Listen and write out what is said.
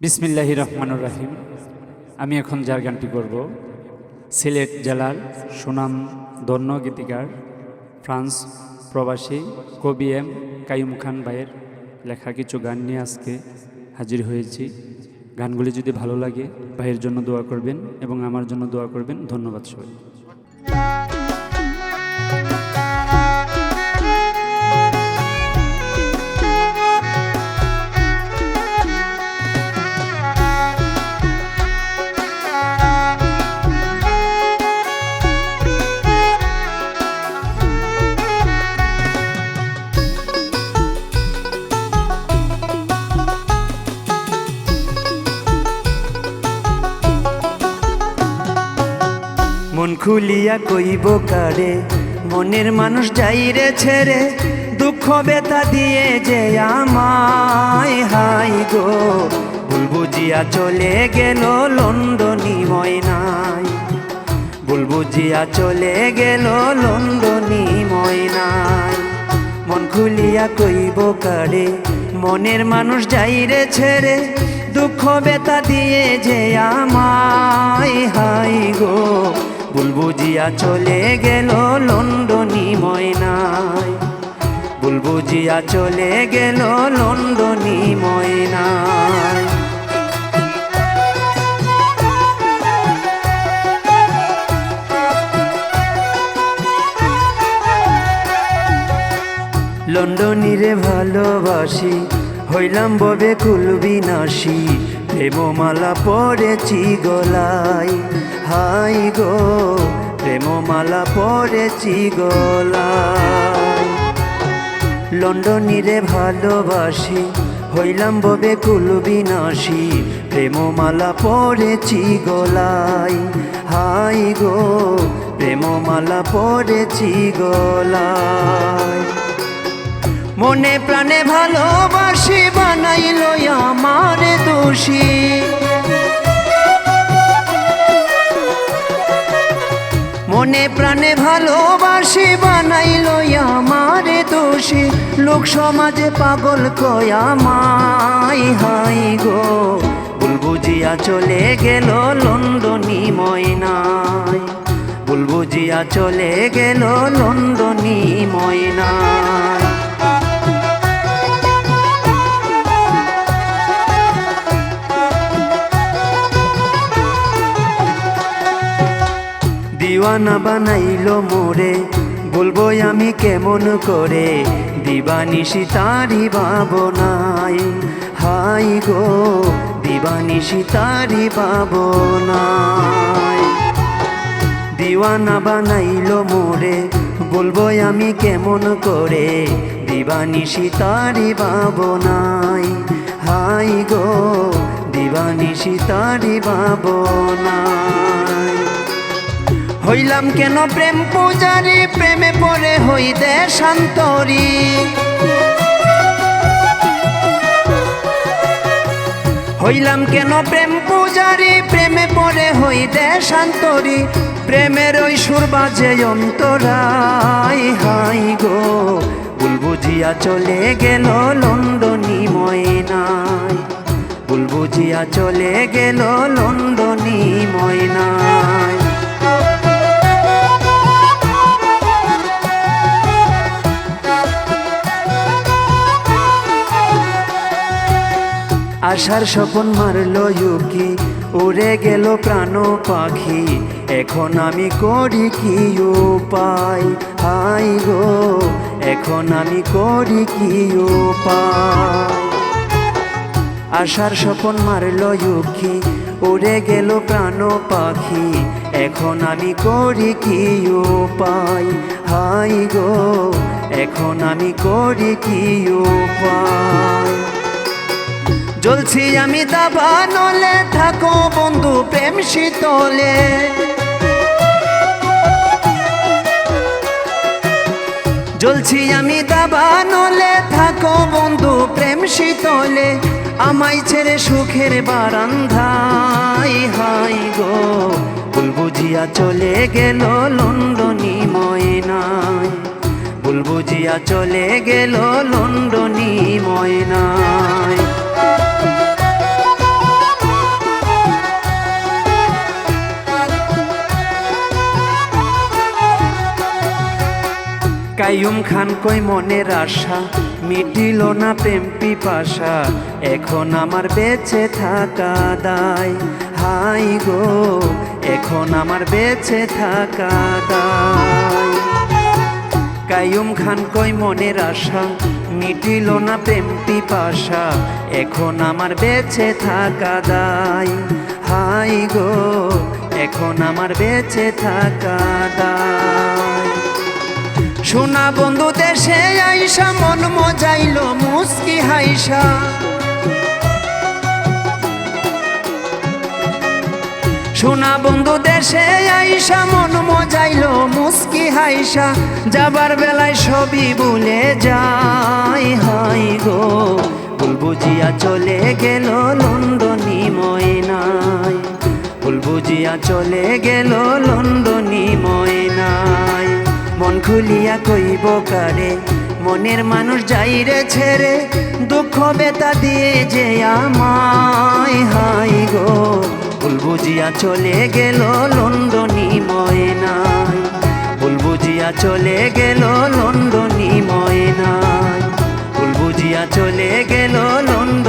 বিসমিল্লাহি রহমানুর রাহিম। আমি এখন যার গানটি করব, সিলেট জেলার সুনাম ধন্য গীতিকার, ফ্রান্স প্রবাসী কবি এম কাইম খান ভাইয়ের লেখা কিছু গান নিয়ে আজকে হাজির হয়েছি। গানগুলি যদি ভালো লাগে, ভাইয়ের জন্য দোয়া করবেন এবং আমার জন্য দোয়া করবেন। ধন্যবাদ সবাই খুলিয়া কইব কারে? মনের মানুষ যাইরে ছেড়ে, দুঃখ বেতা দিয়ে যে আমায় হাই গো। ভুল বুঝিয়া চলে গেল লন্ডনী ময়নাই ভুল বুঝিয়া চলে গেল লন্ডনী ময়নাই মন খুলিয়া কইব কারে? মনের মানুষ যাইরে ছেড়ে, দুঃখ বেতা দিয়ে যে আমায় হাই গো। ভুল বুঝিয়া চলে গেল লন্ডনী ময়নায়। ভুল বুঝিয়া চলে গেল লন্ডনী ময়নায়। লন্ডনীরে ভালোবাসি, হইলাম ববে কুলবি নাসি প্রেমমালা পড়েছি গলায়। হাই গো, প্রেমমালা পড়েছি গলায় লন্ডনীরে ভালোবাসি, হইলাম ববে কুলবি নাসি প্রেমমালা পড়েছি গলায় হাই গো, প্রেমমালা পড়েছি গলায় মনে প্রাণে ভালোবাসি বানাইল আমার দোষী। প্রাণে ভালোবাসি বানাইল আমারে দোষী। লোক সমাজে পাগল কয়া মাই হাই গো। বুলবুজিয়া চলে গেল লন্ডনী ময়নায়। বুলবুজিয়া চলে গেল লন্ডনী ময়নায়। দিওয়ানা বানাইলো মোরে। বলব আমি কেমন করে? দিবানিশি তারি ভাবনাই হাই গো, দিবানিশি তারি ভাবনাই দিওয়ানা বানাইলো মোরে। বলব আমি কেমন করে? দিবানিশি তারি ভাবনাই হাই গো, দিবানিশি তারি ভাবনাই হইলাম কেন প্রেম পূজারি? প্রেমে পড়ে হই দেশান্তরি হইলাম কেন প্রেম পূজারি? প্রেমে পড়ে হই দেশান্তরি প্রেমের ওই সুর বাজে অন্তরাই হাই গো, ভুল বুঝিয়া চলে গেল লন্ডনী ময়নাই ভুল বুঝিয়া চলে গেল লন্ডনী ময়নাই আশার স্বপন মারলো ইউকি। উড়ে গেল প্রাণ পাখি। এখন আমি করি কি উপায়? হাই গো, এখন আমি করি কি উপায়? আশার স্বপন মারলো ইউকি। উড়ে গেল প্রাণ পাখি। এখন আমি করি কি উপায়? হাই গো, এখন আমি করি কি উপায়? জ্বলছি আমি দাবা, নলে থাকো বন্ধু প্রেম শীতলে। জ্বলছি আমি দাবা, নলে থাকো বন্ধু প্রেম শীতলে। আমায় ছেড়ে সুখের বারান্ধাই হাই গো। ভুল বুঝিয়া চলে গেল লন্ডনী ময়নায়। ভুল বুঝিয়া চলে গেল লন্ডনি ময়নায়। কাইম খান কই মনের আশা, মিটিল না প্রেম পিপাসা এখন আমার বেঁচে থাকা দায়। হাই গো, এখন আমার বেঁচে থাকা দায়। কাইয়ুম খান কই মনের আশা? মিটিল না প্রেম পিপাসা এখন আমার বেঁচে থাকা দায়। হাই গো, এখন আমার বেঁচে থাকা দায়। সোনা বন্ধু দেশে আইসা মন মজাইল মুস্কি হাইসা সোনা বন্ধু দেশে আইসা মন মজাইল মুস্কি যাবার বেলায় সবই ভুলে যাই। হাই গো বুলবুজিয়া চলে গেল লন্ডনী ময়নায়। বুলবুজিয়া চলে গেল লন্ডনী ময়নায়। মন খুলিয়া কইব কারে, মনের মানুষ যাই রে ছেড়ে, দুঃখ বেতা দিয়ে যে আমায়। হাই গো বুলবুজিয়া চলে গেল লন্ডনী বুঝিয়া চলে গেল লন্ডনী ময়নায়। ফুল বুঝিয়া চলে গেল লন্ডন